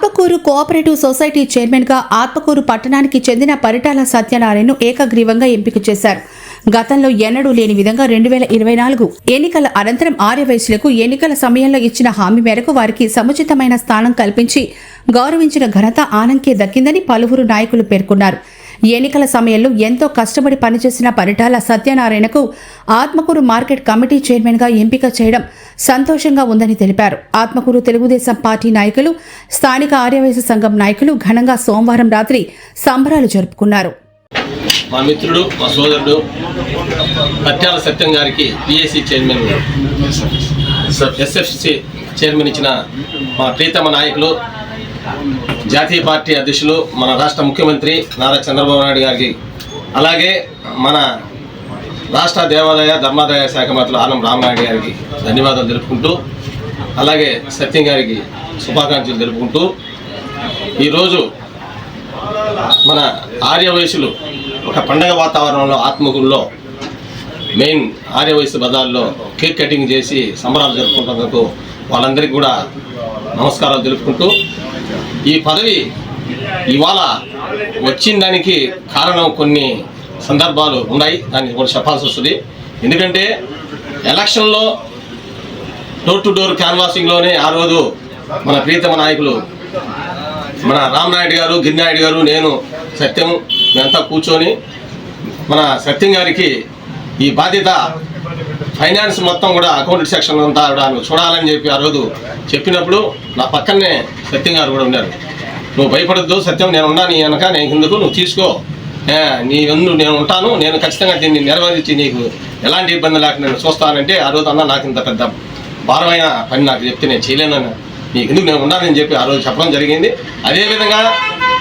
Atmakur cooperative society చైర్మన్గా ఆత్మకూరు పట్టణానికి చెందిన పరిటాల సత్యనారాయణను ఏకగ్రీవంగా ఎంపిక చేశారు. గతంలో ఎన్నడూ లేని విధంగా రెండు వేల ఇరవై నాలుగు ఎన్నికల అనంతరం ఆర్యవైశ్యులకు ఎన్నికల సమయంలో ఇచ్చిన హామీ మేరకు వారికి సముచితమైన స్థానం కల్పించి గౌరవించిన ఘనత ఆనంకే దక్కిందని పలువురు నాయకులు పేర్కొన్నారు. ఎన్నికల సమయంలో ఎంతో కష్టపడి పనిచేసిన పరిటాల సత్యనారాయణకు ఆత్మకూరు మార్కెట్ కమిటీ చైర్మన్గా ఎంపిక చేయడం సంతోషంగా ఉందని తెలిపారు. ఆత్మకూరు తెలుగుదేశం పార్టీ నాయకులు స్థానిక ఆర్యవైశ్య సంఘం నాయకులు ఘనంగా సోమవారం రాత్రి సంబరాలు జరుపుకున్నారు. మా మిత్రుడు మా సోదరుడు పత్యాల సత్యం గారికి పిఎస్సి చైర్మన్ ఎస్ఎఫ్సి చైర్మన్ ఇచ్చిన మా ప్రీతమ నాయకులు జాతీయ పార్టీ అధ్యక్షులు మన రాష్ట్ర ముఖ్యమంత్రి నారా చంద్రబాబు నాయుడు గారికి అలాగే మన రాష్ట్ర దేవాదాయ ధర్మాదాయ శాఖ మంత్రులు ఆనం రామనాయుడు గారికి ధన్యవాదాలు తెలుపుకుంటూ అలాగే సత్యం గారికి శుభాకాంక్షలు తెలుపుకుంటూ ఈరోజు మన ఆర్యవయసులు ఒక పండగ వాతావరణంలో ఆత్మకుల్లో మెయిన్ ఆర్యవయసు బజార్లో కేక్ కటింగ్ చేసి సంబరాలు జరుపుకుంటున్నందుకు వాళ్ళందరికీ కూడా నమస్కారాలు తెలుపుకుంటూ ఈ పదవి ఇవాళ వచ్చిన దానికి కారణం కొన్ని సందర్భాలు ఉన్నాయి. దాన్ని కూడా చెప్పాల్సి వస్తుంది. ఎందుకంటే ఎలక్షన్లో డోర్ టు డోర్ క్యాన్వాసింగ్లోనే ఆ రోజు మన ప్రీతమ నాయకులు మన రామ్నాయుడు గారు గిరినాయుడు గారు నేను సత్యం మేమంతా కూర్చొని మన సత్యం గారికి ఈ బాధ్యత ఫైనాన్స్ మొత్తం కూడా అకౌంట్ సెక్షన్ అంతా కూడా చూడాలని చెప్పి ఆ రోజు చెప్పినప్పుడు నా పక్కనే సత్యం గారు కూడా ఉన్నారు. నువ్వు భయపడద్దు సత్యం నేను ఉన్నా నీ వెనక నేను ఎందుకు నువ్వు తీసుకో. నీ ఎందు నేను ఉంటాను నేను ఖచ్చితంగా దీన్ని నిర్వహించి నీకు ఎలాంటి ఇబ్బంది లేకుండా నేను చూస్తానంటే ఆ రోజు అన్న నాకు ఇంత పెద్ద భారమైన పని నాకు చెప్తే నేను చేయలేనని నీకు ఎందుకు నేను ఉన్నానని చెప్పి ఆ రోజు చెప్పడం జరిగింది. అదేవిధంగా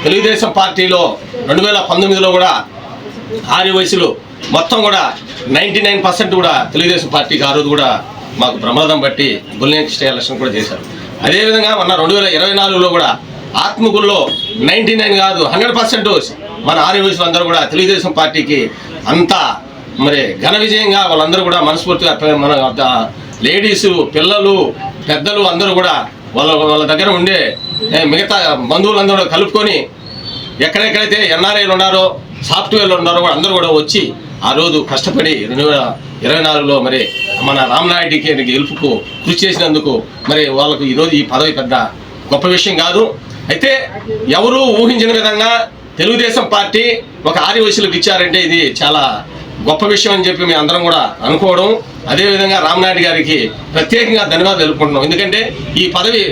తెలుగుదేశం పార్టీలో రెండు వేల పంతొమ్మిదిలో కూడా ఆరు వయసులు మొత్తం కూడా నైంటీ నైన్ పర్సెంట్ కూడా తెలుగుదేశం పార్టీకి ఆ రోజు కూడా మాకు ప్రమాదం బట్టి బుల్లియన్ స్టే ఎలక్షన్ కూడా చేశారు. అదేవిధంగా మొన్న రెండు వేల ఇరవై నాలుగులో కూడా ఆత్మకూరులో నైంటీ నైన్ కాదు హండ్రెడ్ పర్సెంట్ మన ఆరు అందరూ కూడా తెలుగుదేశం పార్టీకి అంతా మరి ఘన విజయంగా వాళ్ళందరూ కూడా మనస్ఫూర్తిగా మన లేడీస్ పిల్లలు పెద్దలు అందరూ కూడా వాళ్ళ వాళ్ళ దగ్గర ఉండే మిగతా బంధువులందరూ కూడా కలుపుకొని ఎక్కడెక్కడైతే ఎన్ఆర్ఐలు ఉన్నారో సాఫ్ట్వేర్లు ఉన్నారో కూడా అందరూ కూడా వచ్చి ఆ రోజు కష్టపడి రెండు వేల ఇరవై నాలుగులో మరి మన రామనాయుడికి గెలుపుకు కృషి చేసినందుకు మరి వాళ్ళకు ఈరోజు ఈ పదవి పెద్ద గొప్ప విషయం కాదు. అయితే ఎవరు ఊహించిన విధంగా తెలుగుదేశం పార్టీ ఒక ఆదివాసులకు ఇచ్చారంటే ఇది చాలా గొప్ప విషయం అని చెప్పి మేము అందరం కూడా అనుకోవడం. అదేవిధంగా రామనాయుడు గారికి ప్రత్యేకంగా ధన్యవాదాలు తెలుపుకుంటున్నాం. ఎందుకంటే ఈ పదవి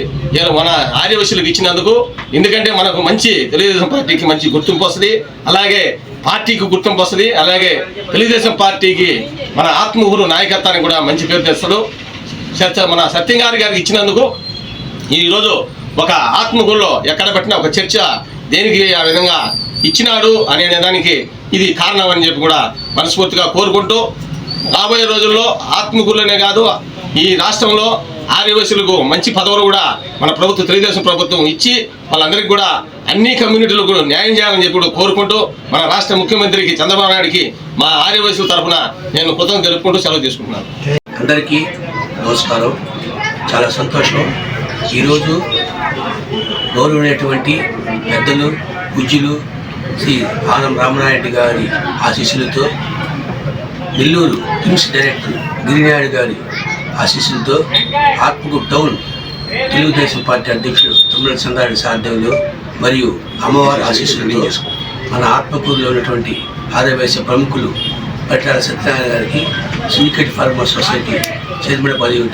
మన ఆర్యవశులకు ఇచ్చినందుకు ఎందుకంటే మనకు మంచి తెలుగుదేశం పార్టీకి మంచి గుర్తింపు వస్తుంది. అలాగే పార్టీకి గుర్తింపు వస్తుంది అలాగే తెలుగుదేశం పార్టీకి మన ఆత్మహూరు నాయకత్వానికి కూడా మంచి పేరు తెస్తాడు. చర్చ మన సత్యంగారి గారికి ఇచ్చినందుకు ఈరోజు ఒక ఆత్మగురులో ఎక్కడ పెట్టినా ఒక చర్చ దేనికి ఆ విధంగా ఇచ్చినాడు అనే దానికి ఇది కారణం అని చెప్పి కూడా మనస్ఫూర్తిగా కోరుకుంటూ రాబోయే రోజుల్లో ఆత్మగురులనే కాదు ఈ రాష్ట్రంలో ఆదివాసులకు మంచి పదవులు కూడా మన ప్రభుత్వం తెలుగుదేశం ప్రభుత్వం ఇచ్చి వాళ్ళందరికీ కూడా అన్ని కమ్యూనిటీలకు కూడా న్యాయం చేయాలని చెప్పి కూడా కోరుకుంటూ మన రాష్ట్ర ముఖ్యమంత్రికి చంద్రబాబు నాయుడికి మా ఆర్యవయసుల తరఫున నేను కృతజ్ఞత తెలుపుకుంటూ సెలవు తీసుకుంటున్నాను. అందరికీ నమస్కారం. చాలా సంతోషం. ఈరోజు గౌరవమైనటువంటి పెద్దలు పూజ్యులు శ్రీ ఆనం రామనాయుడు గారి ఆశీస్సులతో నెల్లూరు కిమ్స్ డైరెక్టర్ గిరినాయుడు గారి ఆశీస్సులతో ఆత్మకూరు టౌన్ తెలుగుదేశం పార్టీ అధ్యక్షుడు తమిళ సంగారెడ్డి సాధ్యంలో మరియు అమ్మవారి ఆశీస్సులతో మన ఆత్మకూరులో ఉన్నటువంటి ఆదివాసీ ప్రముఖులు పట్టాల సత్యనారాయణ గారికి సిండికేట్ ఫార్మర్ సొసైటీ చైర్మన్ పదవి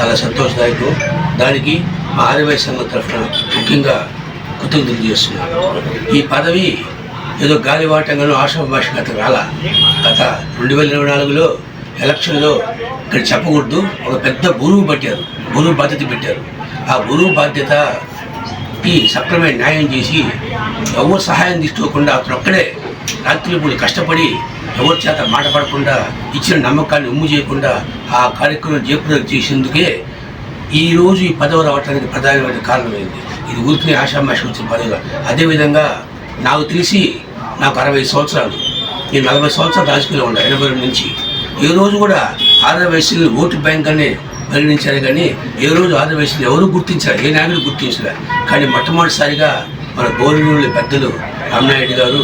చాలా సంతోషదాయకం. దానికి మా ఆదివాసీ సంఘం తరఫున ముఖ్యంగా కృతజ్ఞతలు చేస్తున్నాను ఈ పదవి ఏదో గాలివాటంగానో ఆశాభాష గత రాల. గత రెండు వేల ఇరవై నాలుగులో ఎలక్షన్లో ఇక్కడ చెప్పకూడదు. ఒక పెద్ద గురువు పట్టారు. గురువు బాధ్యత పెట్టారు. ఆ గురువు బాధ్యత ఈ సక్రమైన న్యాయం చేసి ఎవరు సహాయం తీసుకోకుండా అతను ఒక్కడే రాత్రిపూడి కష్టపడి ఎవరి చేత మాట పడకుండా ఇచ్చిన నమ్మకాన్ని ఉమ్ము చేయకుండా ఆ కార్యక్రమం జయప్రదం చేసేందుకే ఈరోజు ఈ పదవి రావడానికి ప్రధానమైన కారణమైంది ఇది ఊరికి ఆశామాషి వచ్చిన పదవి అదేవిధంగా నాకు తెలిసి నాకు అరవై సంవత్సరాలు. నేను నలభై సంవత్సరాలు రాజకీయంలో ఉన్నా ఎనభై నుంచి. ఈ రోజు కూడా ఆరవై వయసులో ఓటు బ్యాంక్ అనే పరిగణించారు కానీ ఏ రోజు ఆదివాసీలు ఎవరు గుర్తించారు ఏ నాయకుడు గుర్తించలే కానీ మొట్టమొదటిసారిగా మన గౌరవనీయుల పెద్దలు రామనాయుడు గారు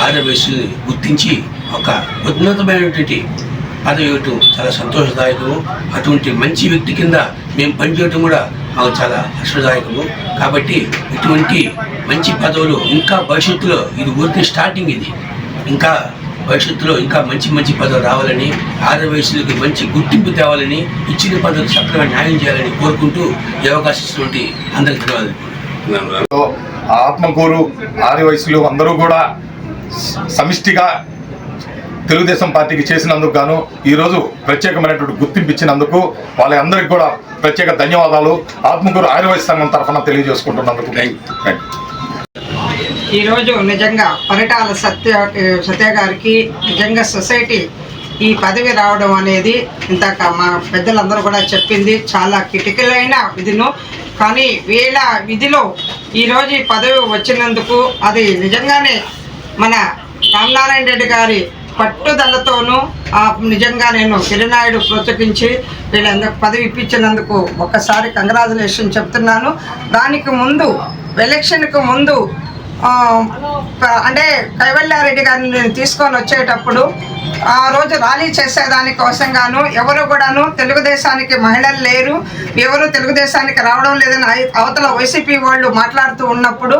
ఆదివేశుల్ని గుర్తించి ఒక ఉన్నతమైనటువంటి పదవి ఇవ్వటం చాలా సంతోషదాయకము. అటువంటి మంచి వ్యక్తి కింద మేము పనిచేయటం కూడా మాకు చాలా హర్షదాయకము కాబట్టి ఇటువంటి మంచి పదవులు ఇంకా భవిష్యత్తులో ఇది ఊరికి స్టార్టింగ్ ఇది. ఇంకా భవిష్యత్తులో ఇంకా మంచి మంచి పదవులు రావాలని ఆదివాసీలకు మంచి గుర్తింపు తేవాలని ఇచ్చిన పదవులు చక్కగా న్యాయం చేయాలని కోరుకుంటూ ఈ అవకాశం ఇచ్చినటువంటి అందరికీ ధన్యవాదాలు. ఆత్మకూరు ఆది వయసులు అందరూ కూడా సమిష్టిగా తెలుగుదేశం పార్టీకి చేసినందుకు గాను ఈరోజు ప్రత్యేకమైనటువంటి గుర్తింపు ఇచ్చినందుకు వాళ్ళందరికీ కూడా ప్రత్యేక ధన్యవాదాలు. ఆత్మకూరు ఆర్యవైశ్య సంఘం తరఫున తెలియజేసుకుంటున్నందుకు. థ్యాంక్ థ్యాంక్ ఈరోజు నిజంగా పరిటాల సత్య సత్య గారికి నిజంగా సొసైటీ ఈ పదవి రావడం అనేది ఇందాక మా పెద్దలందరూ కూడా చెప్పింది. చాలా కిటికలైన విధిను కానీ వీళ్ళ విధిలో ఈరోజు ఈ పదవి వచ్చినందుకు అది నిజంగానే మన రామనారాయణ రెడ్డి గారి పట్టుదలతోనూ ఆ నిజంగా నేను కిరణాయుడు ప్రోత్సహించి వీళ్ళందరూ పదవి ఇప్పించినందుకు ఒక్కసారి కంగ్రాచులేషన్ చెప్తున్నాను. దానికి ముందు ఎలక్షన్కు ముందు అంటే కైవల్యారెడ్డి గారిని నేను తీసుకొని వచ్చేటప్పుడు ఆ రోజు ర్యాలీ చేసేదాని కోసంగాను ఎవరు కూడాను తెలుగుదేశానికి మహిళలు లేరు ఎవరు తెలుగుదేశానికి రావడం లేదని అవతల వైసీపీ వాళ్ళు మాట్లాడుతూ ఉన్నప్పుడు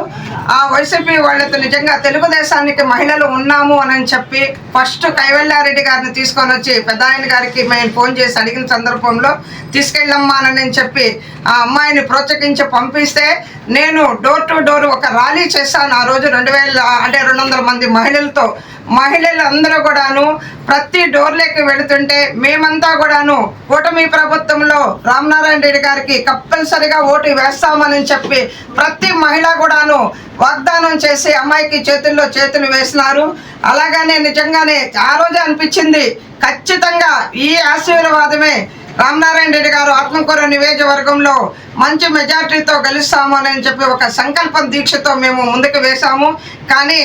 ఆ వైసీపీ వాళ్ళతో నిజంగా తెలుగుదేశానికి మహిళలు ఉన్నాము అని చెప్పి ఫస్ట్ కైవల్యారెడ్డి గారిని తీసుకొని వచ్చి పెద్ద ఆయన గారికి మేము ఫోన్ చేసి అడిగిన సందర్భంలో తీసుకెళ్ళమ్మా అని నేను చెప్పి ఆ అమ్మాయిని ప్రోత్సహించి పంపిస్తే నేను డోర్ టు డోర్ ఒక ర్యాలీ చేశాను ఆ రోజు రెండు వేల అంటే రెండు వందల మంది మహిళలతో. మహిళలు అందరూ కూడాను ప్రతి డోర్లోకి వెళుతుంటే మేమంతా కూడాను కూటమి ప్రభుత్వంలో రామనారాయణ రెడ్డి గారికి కంపల్సరిగా ఓటు వేస్తామని చెప్పి ప్రతి మహిళ కూడాను వాగ్దానం చేసి అమ్మాయికి చేతుల్లో చేతులు వేసినారు. అలాగనే నిజంగానే ఆ రోజే అనిపించింది ఖచ్చితంగా ఈ ఆశీర్వాదమే రామనారాయణ రెడ్డి గారు ఆత్మకూర నియోజకవర్గంలో మంచి మెజార్టీతో గెలుస్తాము అని చెప్పి ఒక సంకల్పం దీక్షతో మేము ముందుకు వేశాము. కానీ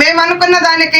మేము అనుకున్న దానికి